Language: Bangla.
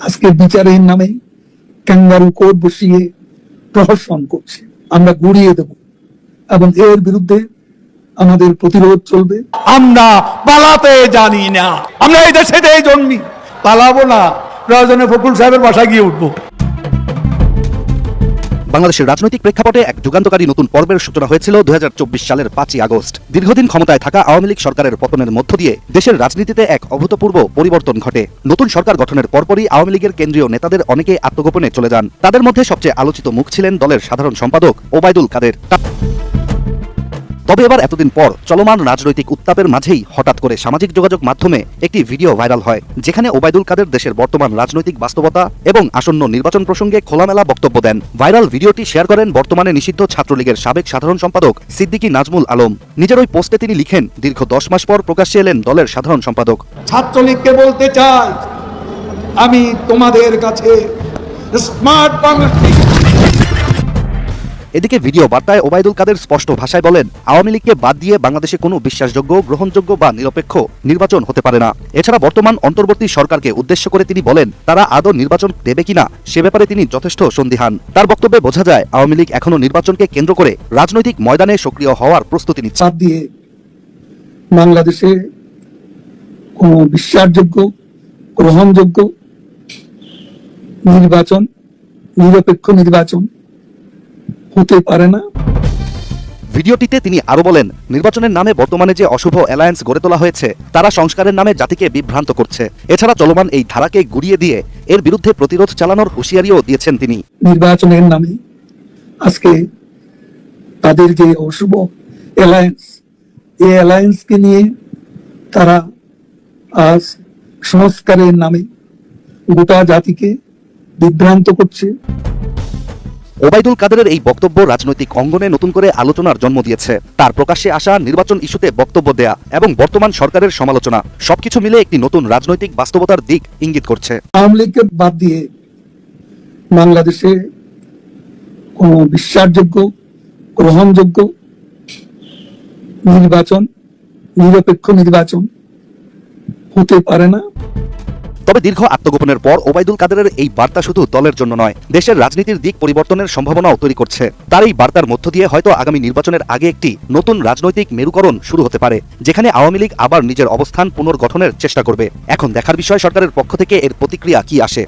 আজকে বিচারের নামে ক্যাঙ্গারু কোর্ট বসিয়ে প্রহসন করছে। আমরা গুড়িয়ে দেব এবং এর বিরুদ্ধে আমাদের প্রতিরোধ চলবে। আমরা পালাতে জানি না। আমরা এই দেশে জন্মি, পালাবো না। প্রয়োজনে ফকুল সাহেবের বাসায় গিয়ে উঠবো। বাংলাদেশের রাজনৈতিক প্রেক্ষাপটে এক যুগান্তকারী নতুন পর্বের সূচনা হয়েছিল দু হাজার চব্বিশ সালের পাঁচই আগস্ট। দীর্ঘদিন ক্ষমতায় থাকা আওয়ামী লীগ সরকারের পতনের মধ্য দিয়ে দেশের রাজনীতিতে এক অভূতপূর্ব পরিবর্তন ঘটে। নতুন সরকার গঠনের পরপরই আওয়ামী লীগের কেন্দ্রীয় নেতাদের অনেকে আত্মগোপনে চলে যান। তাদের মধ্যে সবচেয়ে আলোচিত মুখ ছিলেন দলের সাধারণ সম্পাদক ওবায়দুল কাদের। তবে এবার এতদিন পর চলমান রাজনৈতিক উত্তাপের মাঝেই হঠাৎ করে সামাজিক যোগাযোগ মাধ্যমে একটি ভিডিও ভাইরাল হয়, যেখানে ওবায়দুল কাদের দেশের বর্তমান রাজনৈতিক বাস্তবতা এবং আসন্ন নির্বাচন প্রসঙ্গে খোলামেলা বক্তব্য দেন। ভাইরাল ভিডিওটি শেয়ার করেন বর্তমানে নিষিদ্ধ ছাত্রলীগের সাবেক সাধারণ সম্পাদক সিদ্দিকী নাজমুল আলম। নিজের ওই পোস্টে তিনি লিখেন, দীর্ঘ দশ মাস পর প্রকাশ্যে এলেন দলের সাধারণ সম্পাদক। ছাত্রলীগকে বলতে চাই, আমি তোমাদের কাছে স্মার্ট বাংলাদেশ এদিকে ভিডিও বার্তায় ওবায়দুল কাদের স্পষ্ট ভাষায় বলেন, আওয়ামী লীগকে বাদ দিয়ে বাংলাদেশে কোনো বিশ্বাসযোগ্য, গ্রহণযোগ্য বা নিরপেক্ষ নির্বাচন হতে পারে না। এছাড়া বর্তমান অন্তর্বর্তী সরকারকে উদ্দেশ্য করে তিনি বলেন, তারা আদৌ নির্বাচন দেবে কিনা সে ব্যাপারে তিনি যথেষ্ট সন্দিহান। তার বক্তব্যে বোঝা যায়, আওয়ামী লীগ এখনও নির্বাচনকে কেন্দ্র করে রাজনৈতিক ময়দানে সক্রিয় হওয়ার প্রস্তুতি নিচ্ছে। দিয়ে বাংলাদেশে কোনো বিশ্বাসযোগ্য, গ্রহণযোগ্য নির্বাচন, নিরপেক্ষ নির্বাচন হতে পারে না। ভিডিওটিতে তিনি আরও বলেন নির্বাচনের নামে বর্তমানে যে অশুভ অ্যালায়েন্স গড়ে তোলা হয়েছে তারা সংস্কারের নামে জাতিকে বিভ্রান্ত করছে। এছাড়া চলমান এই ধারাকে গুড়িয়ে দিয়ে এর বিরুদ্ধে প্রতিরোধ চালানোর হুঁশিয়ারিও দিয়েছেন তিনি। নির্বাচনের নামে আজকে তাদের যে অশুভ অ্যালায়েন্স এই অ্যালায়েন্সকে নিয়ে তারা আজ সংস্কারের নামে গোটা জাতিকে বিভ্রান্ত করছে। ওবায়দুল কাদেরের এই বক্তব্য রাজনৈতিক অঙ্গনে নতুন করে আলোচনার জন্ম দিয়েছে। তার প্রকাশ্যে আসা নির্বাচন ইস্যুতে বক্তব্য দেয়া এবং বর্তমান সরকারের সমালোচনা, সবকিছু মিলে একটি নতুন রাজনৈতিক বাস্তবতার দিক ইঙ্গিত করছে। আওয়ামী লীগকে বাদ দিয়ে বাংলাদেশে কোনো বিশ্বাসযোগ্য, গ্রহণযোগ্য নির্বাচন, নিরপেক্ষ নির্বাচন হতে পারে না। তবে দীর্ঘ আত্মগোপনের পর ওবায়দুল কাদেরের এই বার্তা শুধু দলের জন্য নয়, দেশের রাজনীতির দিক পরিবর্তনের সম্ভাবনাও তৈরি করছে। তার এই বার্তার মধ্য দিয়ে হয়তো আগামী নির্বাচনের আগে একটি নতুন রাজনৈতিক মেরুকরণ শুরু হতে পারে, যেখানে আওয়ামী লীগ আবার নিজের অবস্থান পুনর্গঠনের চেষ্টা করবে। এখন দেখার বিষয় সরকারের পক্ষ থেকে এর প্রতিক্রিয়া কি আসে?